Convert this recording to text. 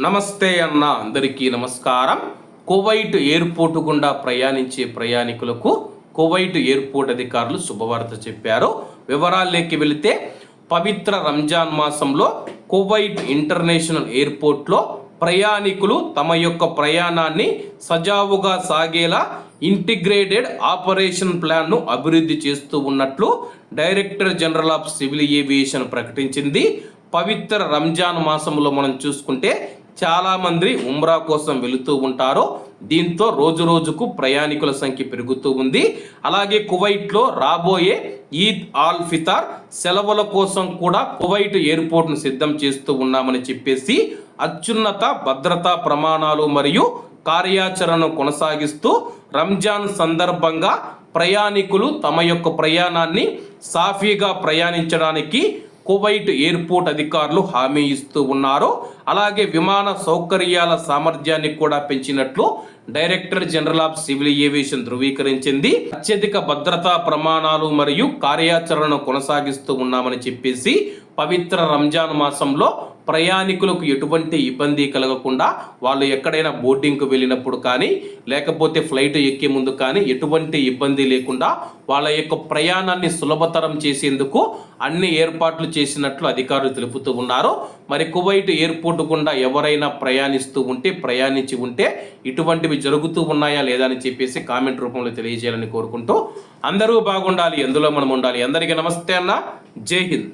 నమస్తే అన్న అందరికీ నమస్కారం. కువైట్ ఎయిర్పోర్ట్ గుండా ప్రయాణించే ప్రయాణికులకు కువైట్ ఎయిర్పోర్ట్ అధికారులు శుభవార్త చెప్పారు. వివరాల్లోకి వెళితే పవిత్ర రంజాన్ మాసంలో కువైట్ ఇంటర్నేషనల్ ఎయిర్పోర్ట్లో ప్రయాణికులు తమ యొక్క ప్రయాణాన్ని సజావుగా సాగేలా ఇంటిగ్రేటెడ్ ఆపరేషన్ ప్లాన్ను అభివృద్ధి చేస్తూ ఉన్నట్లు director general of civil aviation ప్రకటించింది. పవిత్ర రంజాన్ మాసంలో మనం చూసుకుంటే చాలా మంది ఉమ్రా కోసం వెళుతూ ఉంటారో దీంతో రోజు రోజుకు ప్రయాణికుల సంఖ్య పెరుగుతూ ఉంది. అలాగే కువైట్లో రాబోయే ఈద్ ఆల్ ఫితార్ సెలవుల కోసం కూడా కువైట్ ఎయిర్పోర్ట్ను సిద్ధం చేస్తూ ఉన్నామని చెప్పేసి అత్యున్నత భద్రతా ప్రమాణాలు మరియు కార్యాచరణను కొనసాగిస్తూ రంజాన్ సందర్భంగా ప్రయాణికులు తమ యొక్క ప్రయాణాన్ని సాఫీగా ప్రయాణించడానికి కువైట్ ఎయిర్పోర్ట్ అధికారులు హామీ ఇస్తూ ఉన్నారు. అలాగే విమాన సౌకర్యాల సామర్థ్యాన్ని కూడా పెంచినట్లు director general of civil aviation ధృవీకరించింది. అత్యధిక భద్రతా ప్రమాణాలు మరియు కార్యాచరణను కొనసాగిస్తూ ఉన్నామని చెప్పేసి పవిత్ర రంజాన్ మాసంలో ప్రయాణికులకు ఎటువంటి ఇబ్బంది కలగకుండా వాళ్ళు ఎక్కడైనా బోటింగ్కు వెళ్ళినప్పుడు కానీ లేకపోతే ఫ్లైట్ ఎక్కే ముందు కానీ ఎటువంటి ఇబ్బంది లేకుండా వాళ్ళ యొక్క ప్రయాణాన్ని సులభతరం చేసేందుకు అన్ని ఏర్పాట్లు చేసినట్లు అధికారులు తెలుపుతూ ఉన్నారు. మరి కువైట్ ఎయిర్పోర్ట్ గుండా ఎవరైనా ప్రయాణిస్తూ ఉంటే ప్రయాణించి ఉంటే ఇటువంటివి జరుగుతూ ఉన్నాయా లేదా అని చెప్పేసి కామెంట్ రూపంలో తెలియజేయాలని కోరుకుంటూ అందరూ బాగుండాలి ఎందులో మనం ఉండాలి. అందరికీ నమస్తే అన్న. జై హింద్.